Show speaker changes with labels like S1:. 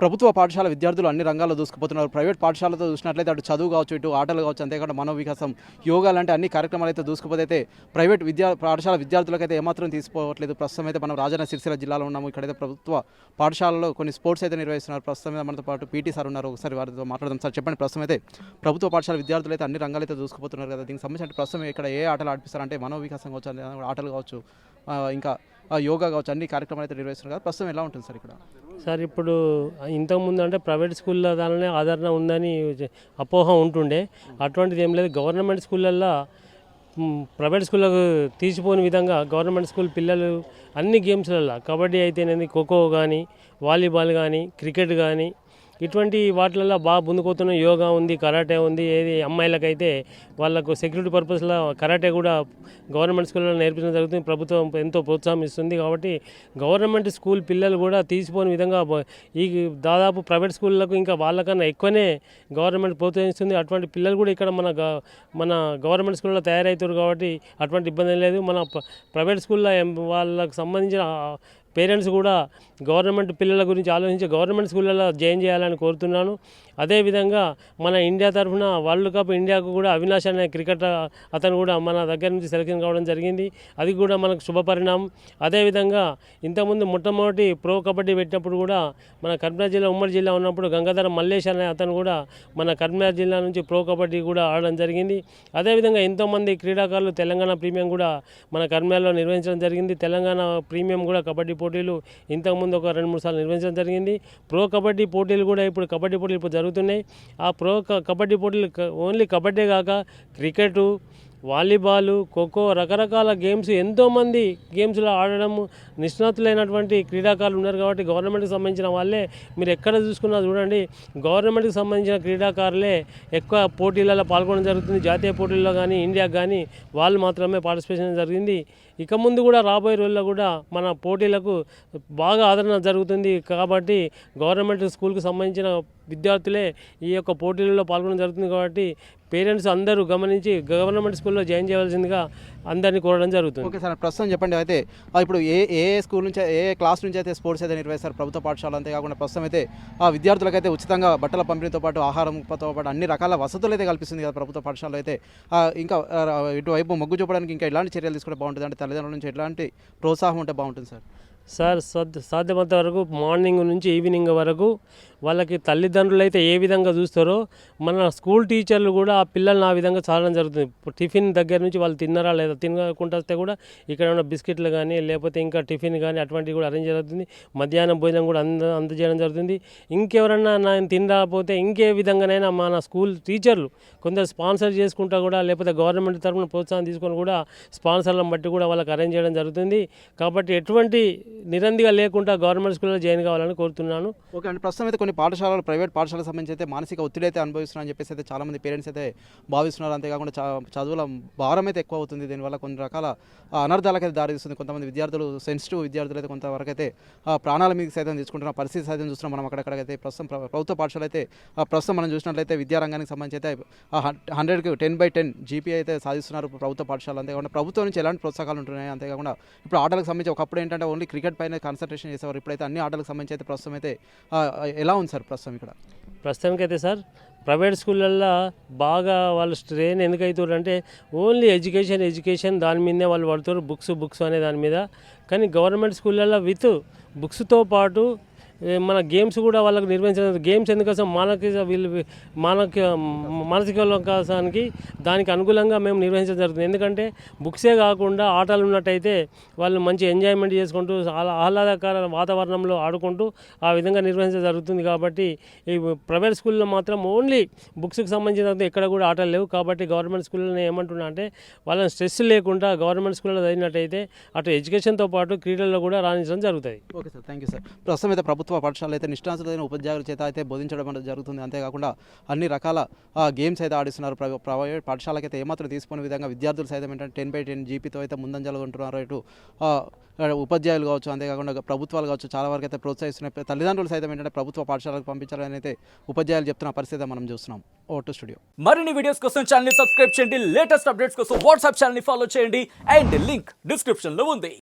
S1: ప్రభుత్వ పాఠశాల విద్యార్థులు అన్ని రంగాల్లో దూసుకుపోతున్నారు. ప్రైవేట్ పాఠశాలతో చూసినట్లయితే అటు చదువు కావచ్చు ఇటు ఆటలు కావచ్చు అంతేకాకుండా మనో వికాసం యోగా లాంటి అన్ని కార్యక్రమాలు అయితే దూసుకుపోతే అయితే ప్రైవేట్ విద్యా పాఠశాల విద్యార్థులకైతే ఏమాత్రం తీసుకోవట్లేదు. ప్రస్తుతం అయితే మనం రాజన్న సిరిసిల్ల జిల్లాలో ఉన్నాము. ఇక్కడైతే ప్రభుత్వ పాఠశాలలో కొన్ని స్పోర్ట్స్ అయితే నిర్వహిస్తున్నారు. ప్రస్తుతం అయితే మనతో పాటు పీటీ సార్ ఉన్నారు. ఒకసారి వారితో మాట్లాడదాం. సార్ చెప్పండి. ప్రస్తుతం అయితే ప్రభుత్వ పాఠశాల విద్యార్థులు అయితే అన్ని రంగాలు అయితే దూసుకుపోతున్నారు కదా. దీనికి సంబంధించి ప్రస్తుతం ఇక్కడ ఏ ఆటలు ఆడిపిస్తారంటే మనో వికాసం కావచ్చు ఆటలు కావచ్చు ఇంకా యోగా కావచ్చు అన్ని కార్యక్రమాలు అయితే నిర్వహిస్తున్నారు కదా. ప్రస్తుతం ఎలా ఉంటుంది సార్ ఇక్కడ?
S2: సార్ ఇప్పుడు ఇంతకుముందు అంటే ప్రైవేట్ స్కూల్లో దానినే ఆదరణ ఉందని అపోహ ఉంటుండే. అటువంటిది ఏం లేదు. గవర్నమెంట్ స్కూళ్ళల్లో ప్రైవేట్ స్కూళ్ళకు తీసిపోని విధంగా గవర్నమెంట్ స్కూల్ పిల్లలు అన్ని గేమ్స్లలో కబడ్డీ అయితేనేది ఖోఖో కానీ వాలీబాల్ కానీ క్రికెట్ కానీ ఇటువంటి వాటిలలో బాగా ముందుకోతున్న యోగా ఉంది కరాటే ఉంది ఏది అమ్మాయిలకైతే వాళ్ళకు సెక్యూరిటీ పర్పస్లో కరాటే కూడా గవర్నమెంట్ స్కూల్లో నేర్పించడం జరుగుతుంది. ప్రభుత్వం ఎంతో ప్రోత్సాహం ఇస్తుంది కాబట్టి గవర్నమెంట్ స్కూల్ పిల్లలు కూడా తీసిపోని విధంగా ఈ దాదాపు ప్రైవేట్ స్కూళ్ళకు ఇంకా వాళ్ళకన్నా ఎక్కువనే గవర్నమెంట్ ప్రోత్సహిస్తుంది. అటువంటి పిల్లలు కూడా ఇక్కడ మన మన గవర్నమెంట్ స్కూల్లో తయారవుతారు కాబట్టి అటువంటి ఇబ్బంది లేదు. మన ప్రైవేట్ స్కూల్లో వాళ్ళకు సంబంధించిన పేరెంట్స్ కూడా గవర్నమెంట్ పిల్లల గురించి ఆలోచించి గవర్నమెంట్ స్కూళ్ళలో జాయిన్ చేయాలని కోరుతున్నాను. అదేవిధంగా మన ఇండియా తరఫున వరల్డ్ కప్ ఇండియాకు కూడా అవినాష్ అనే క్రికెట్ అతను కూడా మన దగ్గర నుంచి సెలెక్షన్ కావడం జరిగింది. అది కూడా మనకు శుభపరిణామం అదేవిధంగా ఇంతకుముందు మొట్టమొదటి ప్రో కబడ్డీ పెట్టినప్పుడు కూడా మన కరీంనగర్ జిల్లా ఉమ్మడి జిల్లా ఉన్నప్పుడు గంగాధర మల్లేష్ అనే అతను కూడా మన కరీంనగర్ జిల్లా నుంచి ప్రో కబడ్డీ కూడా ఆడడం జరిగింది. అదేవిధంగా ఎంతోమంది క్రీడాకారులు తెలంగాణ ప్రీమియం కూడా మన కరీంనగర్లో నిర్వహించడం జరిగింది. తెలంగాణ ప్రీమియం కూడా కబడ్డీ పోటీలు ఇంతకుముందు ఒక రెండు మూడు సార్లు నిర్వహించడం జరిగింది. ప్రో కబడ్డీ పోటీలు కూడా ఇప్పుడు కబడ్డీ పోటీలు ఇప్పుడు జరుగుతున్నాయి. ఆ ప్రో క- కబడ్డీ పోటీలు ఓన్లీ కబడ్డీ కాక క్రికెటు వాలీబాలు ఖోఖో రకరకాల గేమ్స్ ఎంతోమంది గేమ్స్లో ఆడడం నిష్ణాతులైనటువంటి క్రీడాకారులు ఉన్నారు కాబట్టి గవర్నమెంట్కి సంబంధించిన వాళ్ళే. మీరు ఎక్కడ చూసుకున్నా చూడండి గవర్నమెంట్కి సంబంధించిన క్రీడాకారులే ఎక్కువ పోటీలలో పాల్గొనడం జరుగుతుంది. జాతీయ పోటీల్లో కానీ ఇండియాకి కానీ వాళ్ళు మాత్రమే పార్టిసిపేషన్ జరిగింది. ఇక ముందు కూడా రాబోయే రోజుల్లో కూడా మన పోటీలకు బాగా ఆదరణ జరుగుతుంది. కాబట్టి గవర్నమెంట్ స్కూల్కి సంబంధించిన విద్యార్థులే ఈ యొక్క పోటీలలో పాల్గొనడం జరుగుతుంది కాబట్టి పేరెంట్స్ అందరూ గమనించి గవర్నమెంట్ స్కూల్లో జాయిన్ చేయవలసిందిగా అందరినీ కోరడం జరుగుతుంది.
S1: ఓకే సార్ ప్రస్తుతం చెప్పండి అయితే ఇప్పుడు ఏ ఏ స్కూల్ నుంచి ఏ క్లాస్ నుంచి అయితే స్పోర్ట్స్ అయితే నిర్వహిస్తారు ప్రభుత్వ పాఠశాల అంతేకాకుండా ప్రస్తుతం అయితే ఆ విద్యార్థులకైతే ఉచితంగా బట్టల పంపిణీతో పాటు ఆహారంతో పాటు అన్ని రకాల వసతులు అయితే కల్పిస్తుంది కదా ప్రభుత్వ పాఠశాలలో అయితే. ఇంకా ఇటువైపు మొగ్గు చూపడానికి ఇంకా ఎలాంటి చర్యలు తీసుకుంటే బాగుంటుంది? అంటే తల్లిదండ్రుల నుంచి ఎలాంటి ప్రోత్సాహం ఉంటే బాగుంటుంది సార్?
S2: సార్ సాధ్యమంత వరకు మార్నింగ్ నుంచి ఈవినింగ్ వరకు వాళ్ళకి తల్లిదండ్రులు అయితే ఏ విధంగా చూస్తారో మన స్కూల్ టీచర్లు కూడా ఆ పిల్లల్ని ఆ విధంగా చాలడం జరుగుతుంది. టిఫిన్ దగ్గర నుంచి వాళ్ళు తిన్నారా లేదా తినకుండా వస్తే కూడా ఇక్కడ ఉన్న బిస్కెట్లు కానీ లేకపోతే ఇంకా టిఫిన్ కానీ అటువంటివి కూడా అరేంజ్ జరుగుతుంది. మధ్యాహ్నం భోజనం కూడా అంద అందజేయడం జరుగుతుంది. ఇంకెవరన్నా నేను తినరాకపోతే ఇంకే విధంగానైనా మన స్కూల్ టీచర్లు కొందరు స్పాన్సర్ చేసుకుంటా కూడా లేకపోతే గవర్నమెంట్ తరఫున ప్రోత్సాహం తీసుకొని కూడా స్పాన్సర్లను బట్టి కూడా వాళ్ళకి అరేంజ్ చేయడం జరుగుతుంది. కాబట్టి ఎటువంటి నిరందిగా లేకుండా గవర్నమెంట్ స్కూల్లో జాయిన్ కావాలని కోరుతున్నాను.
S1: ఓకే అండి. ప్రస్తుతం అయితే కొన్ని పాఠశాలలు ప్రైవేట్ పాఠశాలకు సంబంధించి అయితే మానసిక ఒత్తిడి అయితే అనుభవిస్తున్నారని చెప్పేసి అయితే చాలామంది పేరెంట్స్ అయితే భావిస్తున్నారు. అంతేకాకుండా చదువుల భారం అయితే ఎక్కువ అవుతుంది. దీనివల్ల కొన్ని రకాల అనర్థాలకైతే అనర్థాలకు అయితే దారితీస్తుంది కొంతమంది విద్యార్థులు సెన్సిటివ్ విద్యార్థులు అయితే కొంతవరకు అయితే ఆ, ప్రాణాల మీద సైతం తీసుకుంటున్న పరిస్థితి సైతం చూస్తున్నాం. మనం అక్కడక్కడైతే ప్రస్తుతం ప్రభుత్వ పాఠశాల అయితే ఆ, ప్రస్తుతం మనం చూసినట్లయితే విద్యారంగానికి సంబంధించి అయితే హండ్రెడ్కి టెన్ బై టెన్ జీపీ అయితే సాధిస్తున్నారు ప్రభుత్వ పాఠశాల అంతేకాకుండా ప్రభుత్వం నుంచి ఎలాంటి ప్రోత్సాహాలు ఉంటున్నాయి? అంతేకాకుండా ఇప్పుడు ఆటలకు సంబంధించి ఒకప్పుడు ఏంటంటే ఓన్లీ క్రికెట్ పైన కాన్సన్ట్రేషన్ చేసేవారు. ఇప్పుడైతే అన్ని ఆటలకు సంబంధించి అయితే ప్రస్తుతం అయితే ఎలా ఉంది సార్ ప్రస్తుతం ఇక్కడ?
S2: ప్రస్తుతానికైతే సార్ ప్రైవేట్ స్కూళ్ళల్లో బాగా వాళ్ళు స్ట్రెయిన్ ఎందుకు అవుతారు అంటే ఓన్లీ ఎడ్యుకేషన్ ఎడ్యుకేషన్ దాని మీదనే వాళ్ళు పడుతారు బుక్స్ బుక్స్ అనే దాని మీద. కానీ గవర్నమెంట్ స్కూళ్ళల్లో విత్ బుక్స్తో పాటు మన గేమ్స్ కూడా వాళ్ళకి నిర్వహించడం గేమ్స్ ఎందుకోసం? మానసిక వీళ్ళు మానక మానసిక వికాసానికి దానికి అనుకూలంగా మేము నిర్వహించడం జరుగుతుంది. ఎందుకంటే బుక్సే కాకుండా ఆటలు ఉన్నట్టయితే వాళ్ళు మంచి ఎంజాయ్మెంట్ చేసుకుంటూ ఆహ్లాదకర వాతావరణంలో ఆడుకుంటూ ఆ విధంగా నిర్వహించడం జరుగుతుంది కాబట్టి ఈ ప్రైవేట్ స్కూల్లో మాత్రం ఓన్లీ బుక్స్కి సంబంధించిన ఎక్కడ కూడా ఆటలు లేవు. కాబట్టి గవర్నమెంట్ స్కూల్లో ఏమంటున్నా అంటే వాళ్ళని స్ట్రెస్ లేకుండా గవర్నమెంట్ స్కూల్లో చదివినట్టయితే అటు ఎడ్యుకేషన్తో పాటు క్రీడల్లో కూడా రాణించడం జరుగుతుంది
S1: okay sir thank you sir ప్రస్తుతం అయితే ప్రభుత్వ పాఠశాల అయితే నిష్ణాతులైన ఉపాధ్యాయుల చేత అయితే బోధించడం అనేది జరుగుతుంది. అంతేకాకుండా అన్ని రకాల గేమ్స్ అయితే ఆడిస్తున్నారు. ప్రైవేట్ పాఠశాలకి అయితే ఏమాత్రం తీసుకునే విధంగా విద్యార్థులు సైతం ఏంటంటే టెన్ బై టెన్ జీపీతో అయితే ముందంజలు ఉంటున్నారు. ఇటు ఉపాధ్యాయులు కావచ్చు అంతేకాకుండా ప్రభుత్వాలు కావచ్చు చాలా వరకు అయితే ప్రోత్సహిస్తున్నాయి. తల్లిదండ్రులు సైతం ఏంటంటే ప్రభుత్వ పాఠశాలకు పంపించాలని అయితే ఉపాధ్యాయులు చెప్తున్న పరిస్థితి మనం చూస్తున్నాం. Vote studio.
S3: మరిన్ని వీడియోస్ కోసం ఛానల్ సబ్స్క్రైబ్ చేయండి. లేటెస్ట్ అప్డేట్స్ కోసం వాట్సాప్ ఛానల్ ఫాలో చేయండి. అండ్ లింక్ డిస్క్రిప్షన్లో ఉంది.